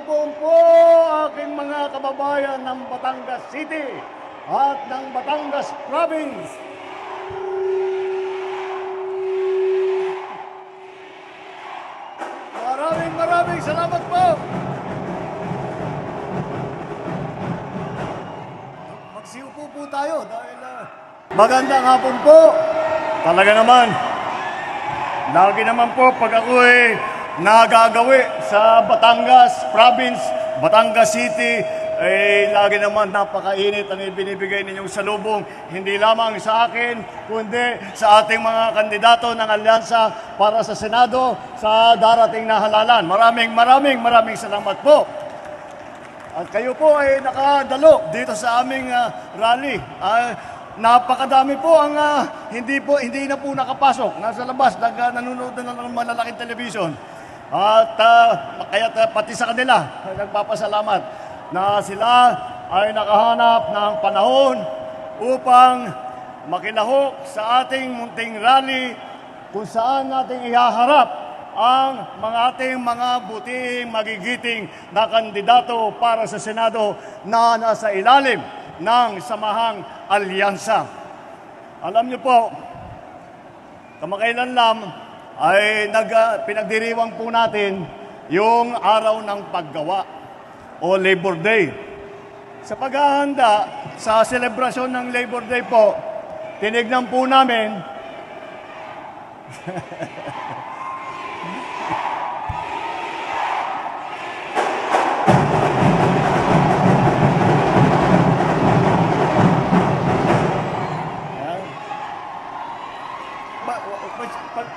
Hapon po aking mga kababayan ng Batangas City at ng Batangas Province. Maraming maraming salamat po. Magsiupo po tayo dahil ah, magandang hapon po. Talaga naman, Lagi naman po pag ako ay nagagawi sa Batangas Province, Batangas City, eh, lagi naman napakainit ang ibinibigay ninyong salubong, hindi lamang sa akin, kundi sa ating mga kandidato ng alyansa para sa Senado sa darating na halalan. Maraming maraming maraming salamat po. At kayo po ay nakadalo dito sa aming ah, rally. Ah, napakadami po ang ah, hindi po hindi na po nakapasok. Nasa labas nag ah, nanonood na ng malalaking television. At ah, kaya pati sa kanila nagpapasalamat na sila ay nakahanap ng panahon upang makilahok sa ating munting rally kung saan natin ihaharap ang mga ating mga buting magigiting na kandidato para sa Senado na nasa ilalim ng Samahang Alyansa. Alam niyo po, kamakailan lang ay nag, ah, pinagdiriwang po natin yung araw ng paggawa o Labor Day. Sa paghahanda sa selebrasyon ng Labor Day po, tinignan po namin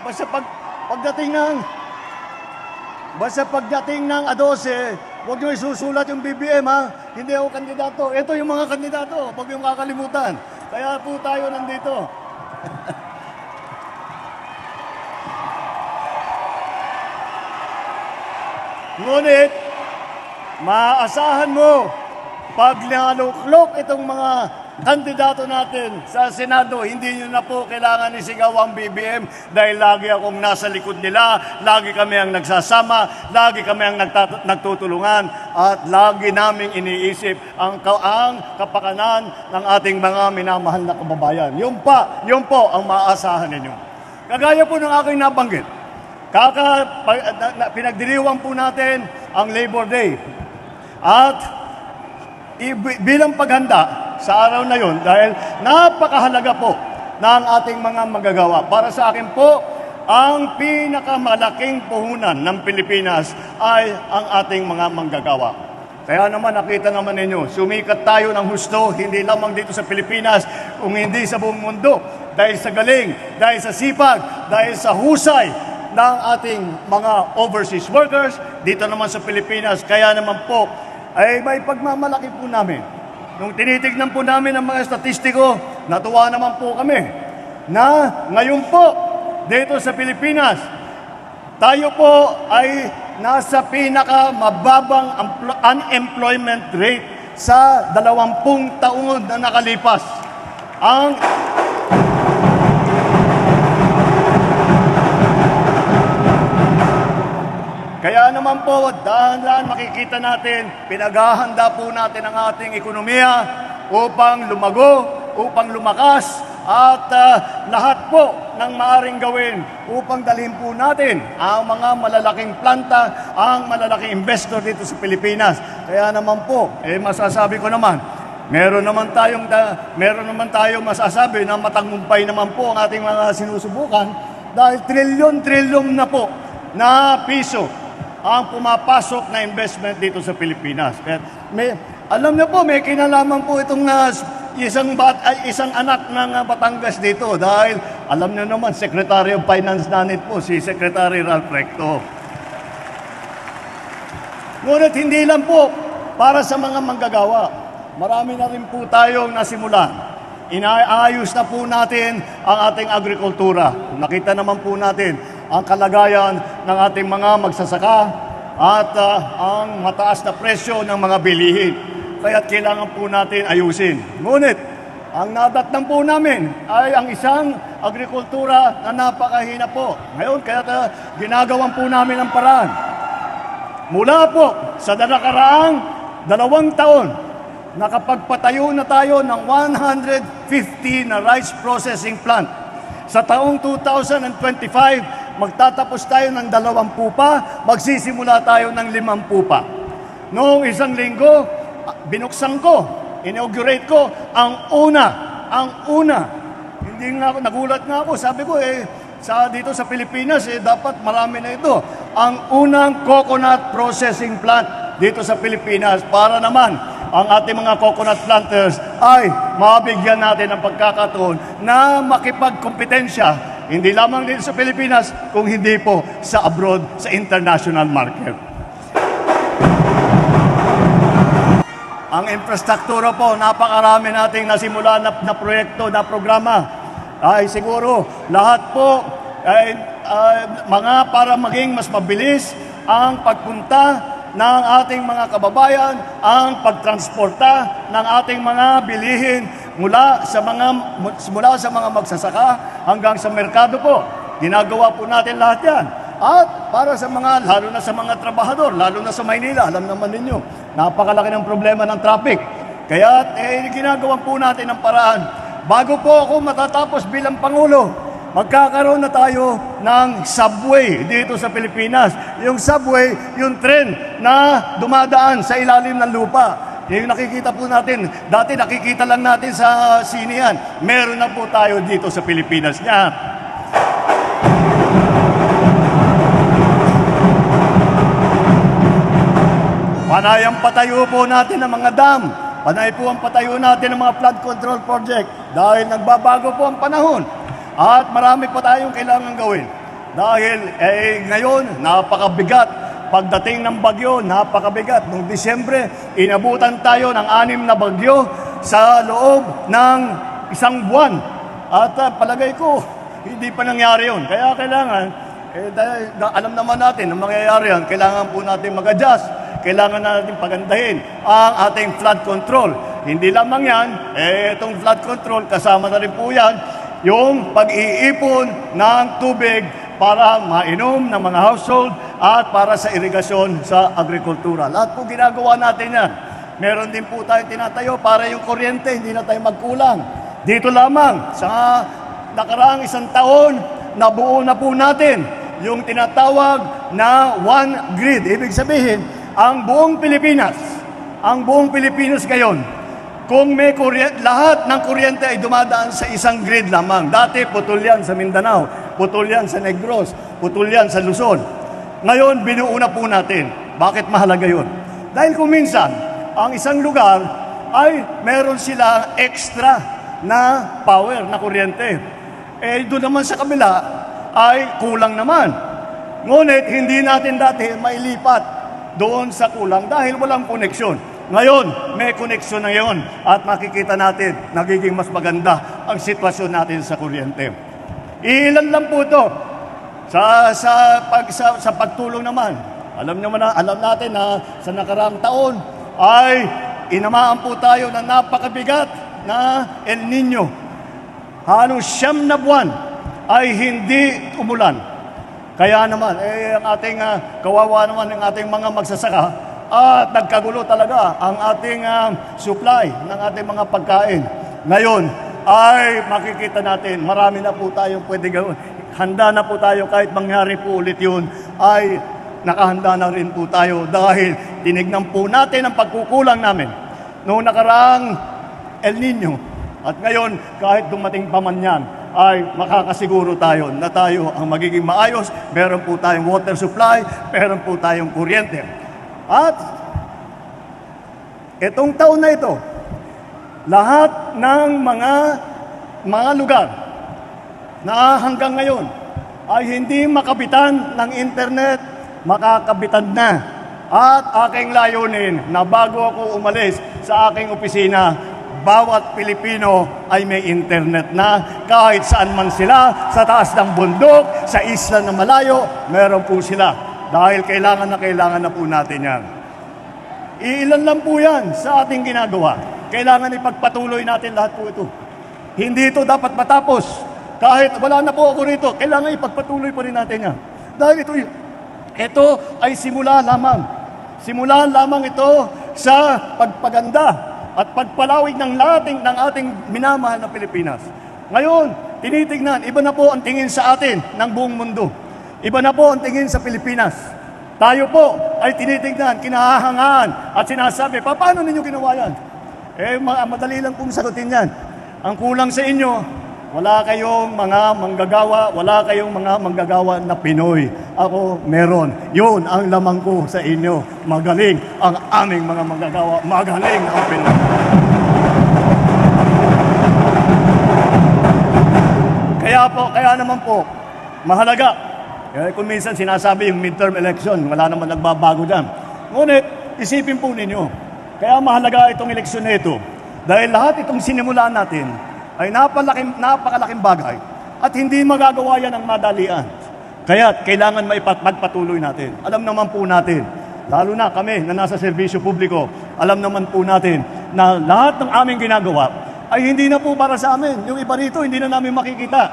basta pag, pagdating ng basta pagdating ng 12, huwag niyo isusulat yung BBM ha. Hindi ako kandidato. Ito yung mga kandidato. Huwag yung kakalimutan. Kaya po tayo nandito. Ngunit, maasahan mo, pag naluklok itong mga kandidato natin sa Senado, hindi nyo na po kailangan isigaw ang BBM dahil lagi akong nasa likod nila, lagi kami ang nagsasama, lagi kami ang nagtutulungan, at lagi naming iniisip ang, ang kapakanan ng ating mga minamahal na kababayan. Yun pa, yun po ang maaasahan ninyo. Kagaya po ng aking nabanggit, Kaka, pinagdiriwang po natin ang Labor Day. At bilang paghanda sa araw na yon dahil napakahalaga po ng ating mga magagawa. Para sa akin po, ang pinakamalaking puhunan ng Pilipinas ay ang ating mga manggagawa. Kaya naman nakita naman ninyo, sumikat tayo ng husto, hindi lamang dito sa Pilipinas, kung hindi sa buong mundo. Dahil sa galing, dahil sa sipag, dahil sa husay ng ating mga overseas workers dito naman sa Pilipinas. Kaya naman po, ay may pagmamalaki po namin. Nung tinitignan po namin ang mga statistiko, natuwa naman po kami na ngayon po, dito sa Pilipinas, tayo po ay nasa pinaka mababang unemployment rate sa dalawampung taon na nakalipas. Ang naman po, dahan-dahan makikita natin, pinaghahanda po natin ang ating ekonomiya upang lumago, upang lumakas, at ah, lahat po ng maaring gawin upang dalhin po natin ang mga malalaking planta, ang malalaking investor dito sa Pilipinas. Kaya naman po, eh masasabi ko naman, meron naman tayong da, meron naman tayong masasabi na matagumpay naman po ang ating mga sinusubukan dahil trilyon-trilyon na po na piso ang pumapasok na investment dito sa Pilipinas. May, alam niyo po, may kinalaman po itong ah, isang, bat, ay, isang anak ng ah, Batangas dito dahil alam niyo naman, Secretary of Finance natin po, si Secretary Ralph Recto. Ngunit hindi lang po para sa mga manggagawa. Marami na rin po tayong nasimulan. Inaayos na po natin ang ating agrikultura. Nakita naman po natin ang kalagayan ng ating mga magsasaka at ah, ang mataas na presyo ng mga bilihin. Kaya kailangan po natin ayusin. Ngunit, ang nadatnan po namin ay ang isang agrikultura na napakahina po. Ngayon, kaya ah, ginagawan po namin ang paraan mula po sa nakaraang dalawang taon, nakapagpatayo na tayo ng 150 na rice processing plant. Sa taong 2025, magtatapos tayo ng dalawampu pa, magsisimula tayo ng limampu pa. Noong isang linggo, binuksan ko, inaugurate ko, ang una, ang una, hindi nga ako, nagulat nga ako, sabi ko eh, sa dito sa Pilipinas eh, dapat marami na ito. Ang unang coconut processing plant dito sa Pilipinas para naman ang ating mga coconut planters ay mabigyan natin ng pagkakataon na makipagkompetensya hindi lamang dito sa Pilipinas kung hindi po sa abroad sa international market. Ang infrastruktura po, napakarami nating nasimula na, na proyekto, na programa. Ay siguro lahat po ay ah, mga para maging mas mabilis ang pagpunta ng ating mga kababayan, ang pagtransporta ng ating mga bilihin mula sa mga mula sa mga magsasaka hanggang sa merkado po. Ginagawa po natin lahat 'yan. At para sa mga, lalo na sa mga trabahador, lalo na sa Maynila, alam naman ninyo, napakalaki ng problema ng traffic. Kaya eh, ginagawa po natin ang paraan. Bago po ako matatapos bilang Pangulo, magkakaroon na tayo ng subway dito sa Pilipinas. Yung subway, yung tren na dumadaan sa ilalim ng lupa. Yung nakikita po natin, dati nakikita lang natin sa sine yan. Meron na po tayo dito sa Pilipinas niya. Panay ang patayo po natin ng mga dam. Panay po ang patayo natin ng mga flood control project dahil nagbabago po ang panahon. At marami pa tayong kailangan gawin. Dahil eh, ngayon, napakabigat. Pagdating ng bagyo, napakabigat. Noong Disyembre, inabutan tayo ng anim na bagyo sa loob ng isang buwan. At ah, palagay ko, hindi pa nangyari yun. Kaya kailangan, eh, dahil, da- alam naman natin ang mangyayari yan, kailangan po natin mag-adjust kailangan natin pagandahin ang ating flood control. Hindi lamang yan, eh, itong flood control, kasama na rin po yan, yung pag-iipon ng tubig para mainom ng mga household at para sa irigasyon sa agrikultura. Lahat po ginagawa natin yan. Meron din po tayo tinatayo para yung kuryente, hindi na tayo magkulang. Dito lamang, sa nakaraang isang taon, nabuo na po natin yung tinatawag na one grid. Ibig sabihin, ang buong Pilipinas, ang buong Pilipinas ngayon, kung may kuryente, lahat ng kuryente ay dumadaan sa isang grid lamang. Dati, putol yan sa Mindanao, putol yan sa Negros, putol yan sa Luzon. Ngayon, binuo na po natin. Bakit mahalaga yun? Dahil kung minsan, ang isang lugar ay meron sila extra na power, na kuryente. Eh, doon naman sa kabila ay kulang naman. Ngunit, hindi natin dati mailipat doon sa kulang dahil walang koneksyon. Ngayon, may koneksyon na yon at makikita natin nagiging mas maganda ang sitwasyon natin sa kuryente. Ilan lang po ito sa, sa, pag, sa, sa pagtulong naman. Alam naman na, alam natin na sa nakaraang taon ay inamaan po tayo ng napakabigat na El Nino. Halos siyam na buwan ay hindi umulan. Kaya naman, eh, ang ating ah, kawawa naman ng ating mga magsasaka at nagkagulo talaga ang ating ah, supply ng ating mga pagkain. Ngayon ay makikita natin, marami na po tayong pwede gawin. Handa na po tayo kahit mangyari po ulit yun, ay nakahanda na rin po tayo dahil tinignan po natin ang pagkukulang namin. Noong nakaraang El Nino, at ngayon, kahit dumating pa man yan, ay makakasiguro tayo na tayo ang magiging maayos. Meron po tayong water supply, meron po tayong kuryente. At itong taon na ito, lahat ng mga mga lugar na hanggang ngayon ay hindi makabitan ng internet, makakabitan na. At aking layunin na bago ako umalis sa aking opisina, bawat Pilipino ay may internet na kahit saan man sila, sa taas ng bundok, sa isla na malayo, meron po sila. Dahil kailangan na kailangan na po natin yan. Iilan lang po yan sa ating ginagawa. Kailangan ipagpatuloy natin lahat po ito. Hindi ito dapat matapos. Kahit wala na po ako rito, kailangan ipagpatuloy pa rin natin yan. Dahil ito, ito ay simula lamang. Simulan lamang ito sa pagpaganda at pagpalawig ng lating ng ating minamahal na Pilipinas. Ngayon, tinitingnan, iba na po ang tingin sa atin ng buong mundo. Iba na po ang tingin sa Pilipinas. Tayo po ay tinitingnan, kinahahangaan at sinasabi, "Pa, paano ninyo ginawa yan? Eh, ma- madali lang pong sagutin yan. Ang kulang sa inyo, wala kayong mga manggagawa, wala kayong mga manggagawa na Pinoy. Ako, meron. Yun ang lamang ko sa inyo. Magaling ang aming mga manggagawa. Magaling ang Pinoy. Kaya po, kaya naman po, mahalaga. Eh, kung minsan sinasabi yung midterm election, wala naman nagbabago dyan. Ngunit, isipin po ninyo, kaya mahalaga itong eleksyon na ito. Dahil lahat itong sinimulan natin ay napalaking, napakalaking bagay at hindi magagawa yan ng madalian. Kaya kailangan maipat magpatuloy natin. Alam naman po natin, lalo na kami na nasa serbisyo publiko, alam naman po natin na lahat ng aming ginagawa ay hindi na po para sa amin. Yung iba rito, hindi na namin makikita.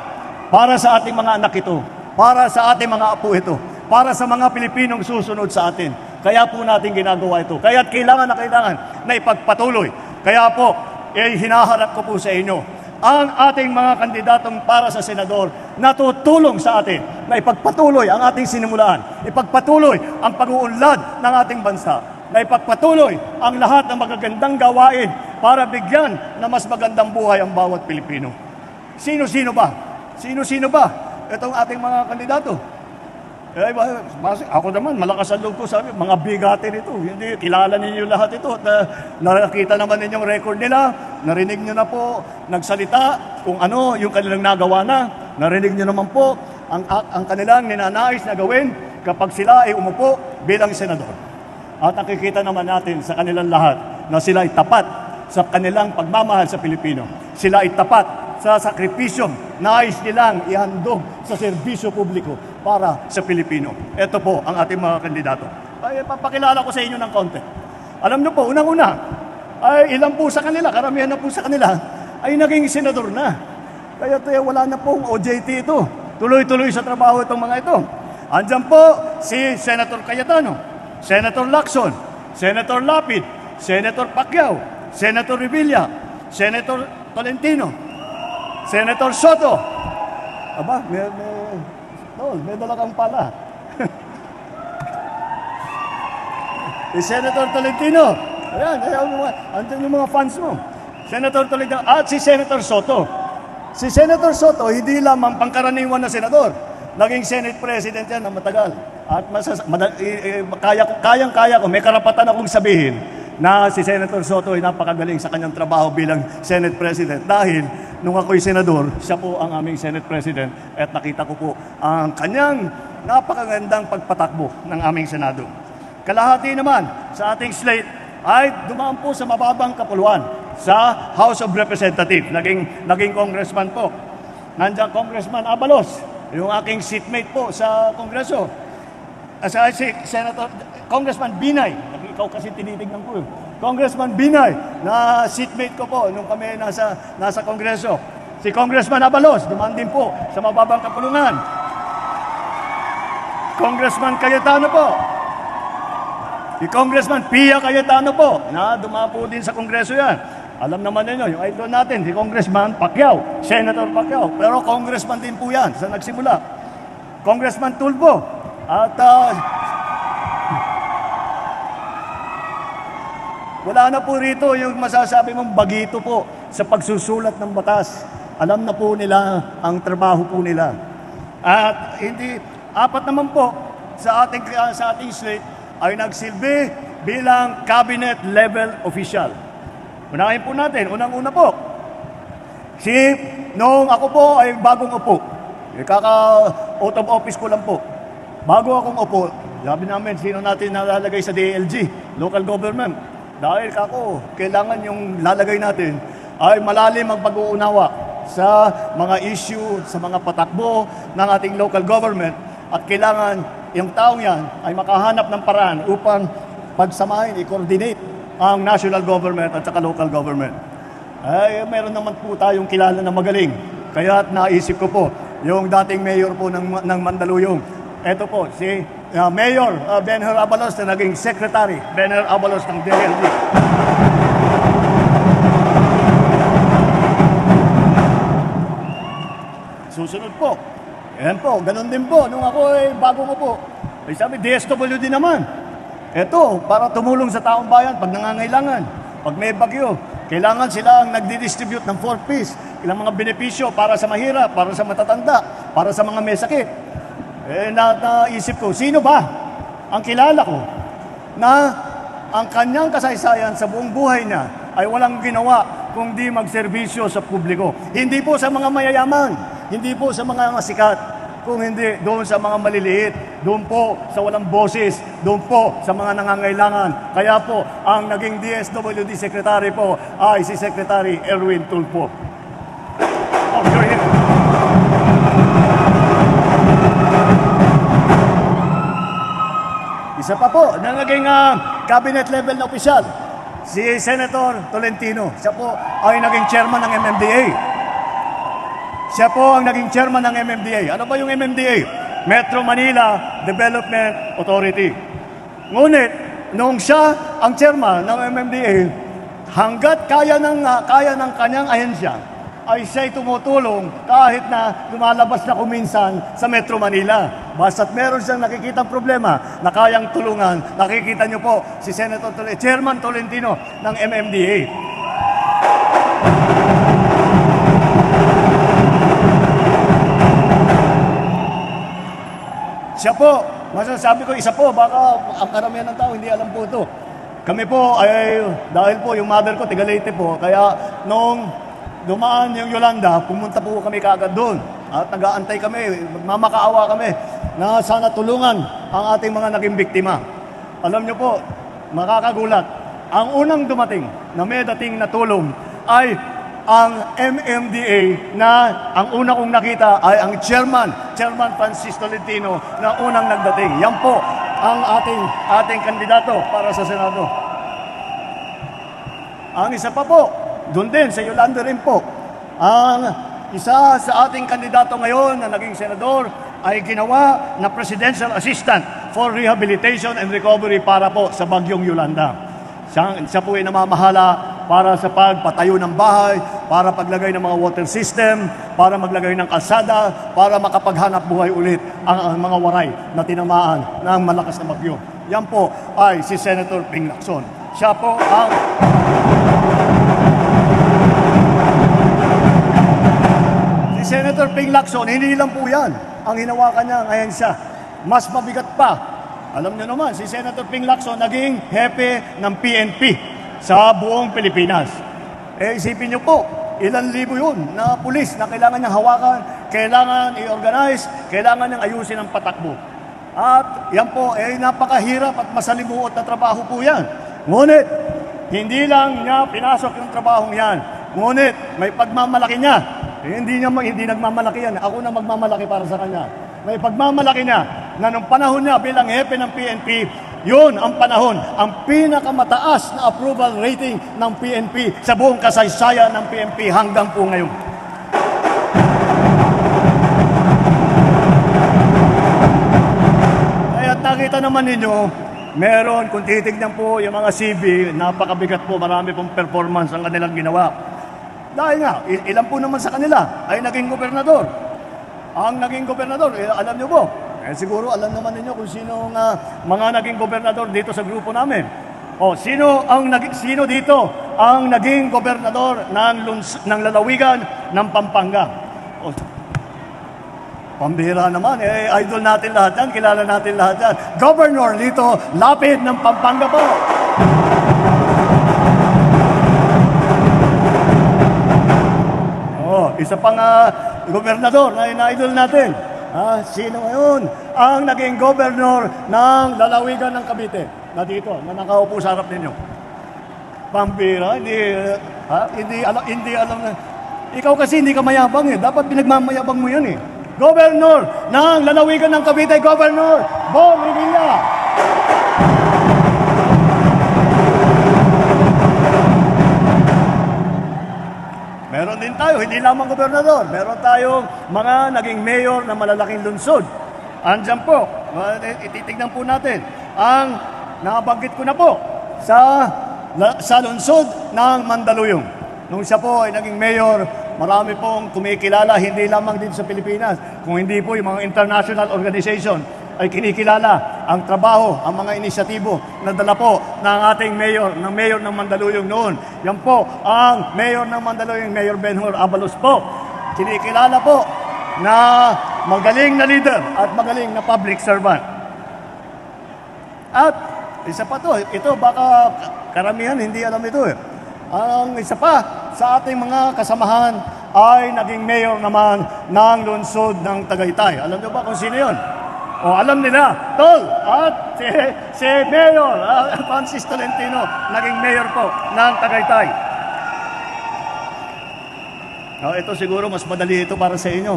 Para sa ating mga anak ito. Para sa ating mga apo ito. Para sa mga Pilipinong susunod sa atin. Kaya po natin ginagawa ito. Kaya kailangan na kailangan na ipagpatuloy. Kaya po, eh, hinaharap ko po sa inyo ang ating mga kandidatong para sa senador na tutulong sa atin na ipagpatuloy ang ating sinimulaan, ipagpatuloy ang pag-uunlad ng ating bansa, na ipagpatuloy ang lahat ng magagandang gawain para bigyan na mas magandang buhay ang bawat Pilipino. Sino-sino ba? Sino-sino ba? Itong ating mga kandidato. Eh, basi, ako naman, malakas ang loob ko sabi, mga bigate nito. Hindi, kilala ninyo lahat ito. At, uh, nakita naman ninyong record nila. Narinig nyo na po, nagsalita kung ano yung kanilang nagawa na. Narinig nyo naman po ang, ang kanilang ninanais na gawin kapag sila ay umupo bilang senador. At nakikita naman natin sa kanilang lahat na sila ay tapat sa kanilang pagmamahal sa Pilipino. Sila ay tapat sa sakripisyong nais nilang ihandog sa serbisyo publiko para sa Pilipino. Ito po ang ating mga kandidato. Ay, papakilala ko sa inyo ng konti. Alam niyo po, unang-una, ay ilan po sa kanila, karamihan na po sa kanila, ay naging senador na. Kaya tayo wala na pong OJT ito. Tuloy-tuloy sa trabaho itong mga ito. Andyan po si Senator Cayetano, Senator Lacson, Senator Lapid, Senator Pacquiao, Senator Revilla, Senator Tolentino, Senator Soto. Aba, may, may, tol, may dala kang pala. si Senator Tolentino. Ayan, ayan, andyan yung mga fans mo. Senator Tolentino at si Senator Soto. Si Senator Soto, hindi lamang pangkaraniwan na senador. Naging Senate President yan na matagal. At masas, kaya, kayang-kaya ko, may karapatan akong sabihin na si Senator Soto ay napakagaling sa kanyang trabaho bilang Senate President. Dahil nung ako'y senador, siya po ang aming Senate President at nakita ko po ang kanyang napakagandang pagpatakbo ng aming Senado. Kalahati naman sa ating slate ay dumaan po sa mababang kapuluan sa House of Representatives. Naging, naging congressman po. Nandiyan Congressman Abalos, yung aking seatmate po sa Kongreso. As I say, Senator, Congressman Binay, ikaw kasi tinitignan ko. eh. Congressman Binay, na seatmate ko po nung kami nasa, nasa Kongreso. Si Congressman Abalos, dumaan din po sa mababang kapulungan. Congressman Cayetano po. Si Congressman Pia Cayetano po, na dumaan po din sa Kongreso yan. Alam naman ninyo, yung idol natin, si Congressman Pacquiao, Senator Pacquiao. Pero congressman din po yan sa nagsimula. Congressman Tulfo. At ah, wala na po rito yung masasabi mong bagito po sa pagsusulat ng batas. Alam na po nila ang trabaho po nila. At hindi, apat naman po sa ating, sa ating slate ay nagsilbi bilang cabinet level official. Unahin po natin, unang-una po, si, noong ako po ay bagong upo, kaka out of office ko lang po. Bago akong upo, sabi namin, sino natin nalalagay sa DLG, local government. Dahil kako, kailangan yung lalagay natin ay malalim ang pag-uunawa sa mga issue, sa mga patakbo ng ating local government at kailangan yung taong yan ay makahanap ng paraan upang pagsamahin, i-coordinate ang national government at saka local government. Ay, meron naman po tayong kilala na magaling. Kaya naisip ko po, yung dating mayor po ng, ng Mandaluyong, eto po, si uh, Mayor uh, Benher Abalos na naging Secretary Benher Abalos ng DLD. Susunod po. Yan po, ganun din po. Nung ako ay bago ko po, ay sabi, DSWD naman. Ito, para tumulong sa taong bayan pag nangangailangan. Pag may bagyo, kailangan sila ang nagdi-distribute ng 4Ps. Ilang mga benepisyo para sa mahirap, para sa matatanda, para sa mga may sakit. Eh, na, naisip ko, sino ba ang kilala ko na ang kanyang kasaysayan sa buong buhay niya ay walang ginawa kung di magserbisyo sa publiko. Hindi po sa mga mayayaman, hindi po sa mga masikat, kung hindi doon sa mga maliliit, doon po sa walang boses, doon po sa mga nangangailangan. Kaya po, ang naging DSWD Secretary po ay si Secretary Erwin Tulfo. Isa pa po, na naging ah, cabinet level na opisyal, si Senator Tolentino. Siya po ay naging chairman ng MMDA. Siya po ang naging chairman ng MMDA. Ano ba yung MMDA? Metro Manila Development Authority. Ngunit, nung siya ang chairman ng MMDA, hanggat kaya ng, ah, kaya ng kanyang ahensya, ay siya'y tumutulong kahit na lumalabas na kuminsan sa Metro Manila. Basta't meron siyang nakikitang problema na kayang tulungan, nakikita niyo po si Senator Tol- Chairman Tolentino ng MMDA. Siya po, masasabi ko isa po, baka ang karamihan ng tao hindi alam po ito. Kami po ay, dahil po yung mother ko, tiga po, kaya nung dumaan yung Yolanda, pumunta po kami kaagad doon. At nag-aantay kami, magmamakaawa kami na sana tulungan ang ating mga naging biktima. Alam niyo po, makakagulat, ang unang dumating na may dating na tulong ay ang MMDA na ang una kong nakita ay ang chairman, Chairman Francis Tolentino na unang nagdating. Yan po ang ating ating kandidato para sa Senado. Ang isa pa po, doon din sa Yolanda rin po, ang isa sa ating kandidato ngayon na naging senador ay ginawa na Presidential Assistant for Rehabilitation and Recovery para po sa Bagyong Yolanda. Siya, siya po ay namamahala para sa pagpatayo ng bahay, para paglagay ng mga water system, para maglagay ng kalsada, para makapaghanap buhay ulit ang, ang mga waray na tinamaan ng malakas na bagyo. Yan po ay si Senator Ping Lacson. Siya po ang Senator Ping Lacson, hindi lang po yan ang hinawakan niya ngayon siya. Mas mabigat pa. Alam niyo naman, si Senator Ping Lacson naging hepe ng PNP sa buong Pilipinas. Eh isipin niyo po, ilan libo yun na pulis na kailangan niyang hawakan, kailangan i-organize, kailangan niyang ayusin ang patakbo. At yan po, eh napakahirap at masalimuot na trabaho po yan. Ngunit, hindi lang niya pinasok yung trabahong yan. Ngunit, may pagmamalaki niya. Eh, hindi niya hindi nagmamalaki yan. Ako na magmamalaki para sa kanya. May pagmamalaki niya na nung panahon niya bilang hepe ng PNP, yun ang panahon, ang pinakamataas na approval rating ng PNP sa buong kasaysayan ng PNP hanggang po ngayon. Kaya nakita naman ninyo, meron, kung titignan po yung mga CV, napakabigat po, marami pong performance ang kanilang ginawa. Dahil nga, il- ilan po naman sa kanila ay naging gobernador. Ang naging gobernador, eh, alam nyo po, eh, siguro alam naman ninyo kung sino ang ah, mga naging gobernador dito sa grupo namin. O, sino ang naging sino dito ang naging gobernador ng luns, ng lalawigan ng Pampanga? O, Pambihira naman, eh, idol natin lahat yan, kilala natin lahat yan. Governor Lito Lapid ng Pampanga po. Oh, isa pang ah, gobernador na ina-idol natin. Ah, sino ngayon? Ang naging gobernor ng lalawigan ng Cavite. Na dito, na nakaupo sa harap ninyo. Pambira, hindi, ha? hindi, alam, hindi alam na. Ikaw kasi hindi ka mayabang eh. Dapat pinagmamayabang mo yun eh. Governor ng lalawigan ng Cavite, Governor Bong Revilla. Meron din tayo, hindi lamang gobernador. Meron tayong mga naging mayor na malalaking lungsod. andyan po, uh, ititignan po natin, ang nabanggit ko na po sa, sa lungsod ng Mandaluyong. Nung siya po ay naging mayor, marami pong kumikilala, hindi lamang din sa Pilipinas, kung hindi po yung mga international organization ay kinikilala ang trabaho, ang mga inisyatibo na dala po ng ating mayor, ng mayor ng Mandaluyong noon. Yan po ang mayor ng Mandaluyong, Mayor Benhur Abalos po. Kinikilala po na magaling na leader at magaling na public servant. At isa pa to, ito baka karamihan hindi alam ito eh. Ang isa pa sa ating mga kasamahan ay naging mayor naman ng lungsod ng Tagaytay. Alam niyo ba kung sino yon? O alam nila, Tol, at si, si Mayor ah, Francis Tolentino, naging mayor po ng Tagaytay. Oh, ito siguro mas madali ito para sa inyo.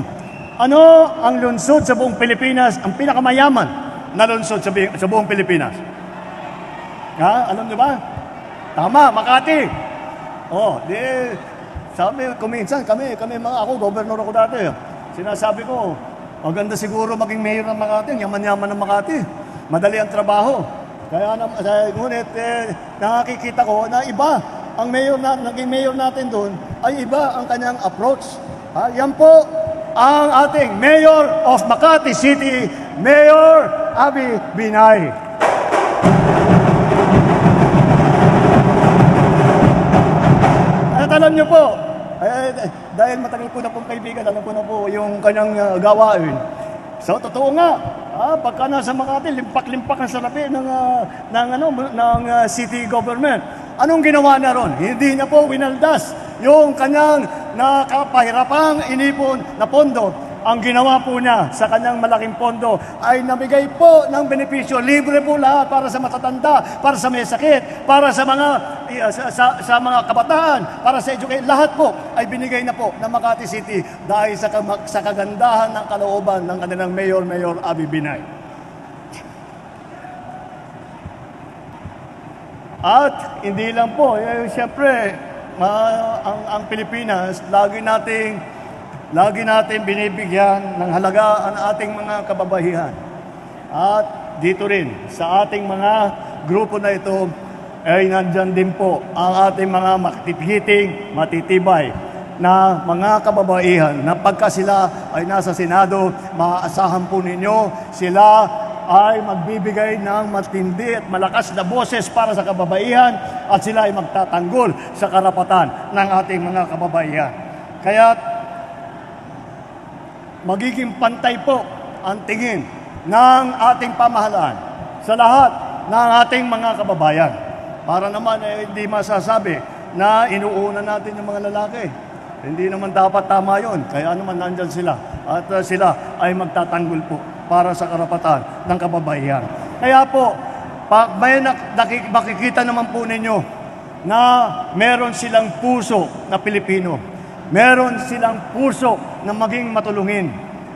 Ano ang lungsod sa buong Pilipinas, ang pinakamayaman na lungsod sa, sa buong Pilipinas? Ha? Alam niyo ba? Tama, Makati. Oh, di sabi ko minsan kami, kami mga ako, governor ako dati. Sinasabi ko, maganda siguro maging mayor ng Makati, yaman-yaman ng Makati. Madali ang trabaho. Kaya na, eh, ngunit eh, nakikita ko na iba ang mayor na naging mayor natin doon ay iba ang kanyang approach. Ha? Yan po ang ating Mayor of Makati City, Mayor Abi Binay. At alam niyo po, eh, dahil matagal ko na pong kaibigan, alam ko na po yung kanyang uh, gawain. So, totoo nga, ah, pagka nasa Makati, limpak-limpak ang salapi ng, ah, ng, ano, ng ah, city government. Anong ginawa na ron? Hindi niya po winaldas yung kanyang nakapahirapang inipon na pondo. Ang ginawa po niya sa kanyang malaking pondo ay namigay po ng benepisyo. Libre po lahat para sa matatanda, para sa may sakit, para sa mga i- sa, sa, sa mga kabataan, para sa education. Lahat po ay binigay na po ng Makati City dahil sa, sa kagandahan ng kalooban ng kanilang Mayor, Mayor Abi Binay. At hindi lang po, eh, siyempre, ma- ang, ang Pilipinas, lagi nating lagi natin binibigyan ng halaga ang ating mga kababaihan. At dito rin, sa ating mga grupo na ito, ay nandyan din po ang ating mga matitigiting, matitibay na mga kababaihan na pagka sila ay nasa Senado, maaasahan po ninyo sila ay magbibigay ng matindi at malakas na boses para sa kababaihan at sila ay magtatanggol sa karapatan ng ating mga kababaihan. Kaya magiging pantay po ang tingin ng ating pamahalaan sa lahat ng ating mga kababayan. Para naman eh, hindi masasabi na inuuna natin yung mga lalaki. Hindi naman dapat tama yon. Kaya naman nandyan sila. At uh, sila ay magtatanggol po para sa karapatan ng kababaihan. Kaya po, pag may nak- nakik- makikita naman po ninyo na meron silang puso na Pilipino. Meron silang puso na maging matulungin.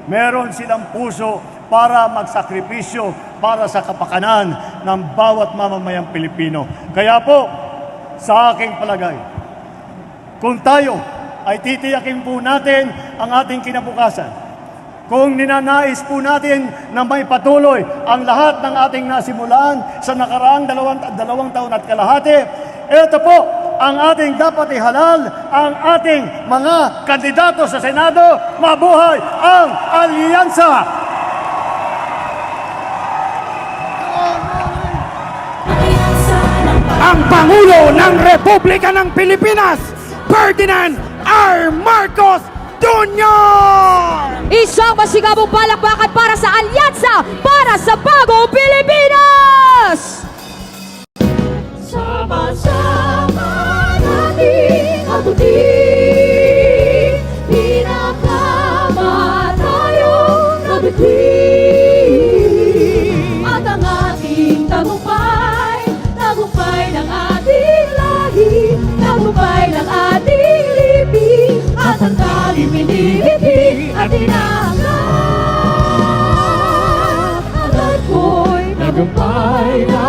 Meron silang puso para magsakripisyo para sa kapakanan ng bawat mamamayang Pilipino. Kaya po, sa aking palagay, kung tayo ay titiyakin po natin ang ating kinabukasan, kung ninanais po natin na may patuloy ang lahat ng ating nasimulan sa nakaraang dalawang, dalawang taon at kalahati, ito po ang ating dapat ihalal, ang ating mga kandidato sa Senado, mabuhay ang alyansa! ang Pangulo ng Republika ng Pilipinas, Ferdinand R. Marcos Jr. Isang masigabong palakpakan para sa Alyansa para sa Bagong Pilipinas! Sama-sama nabitin At inaangat Agad ko'y tagumpay natin lahat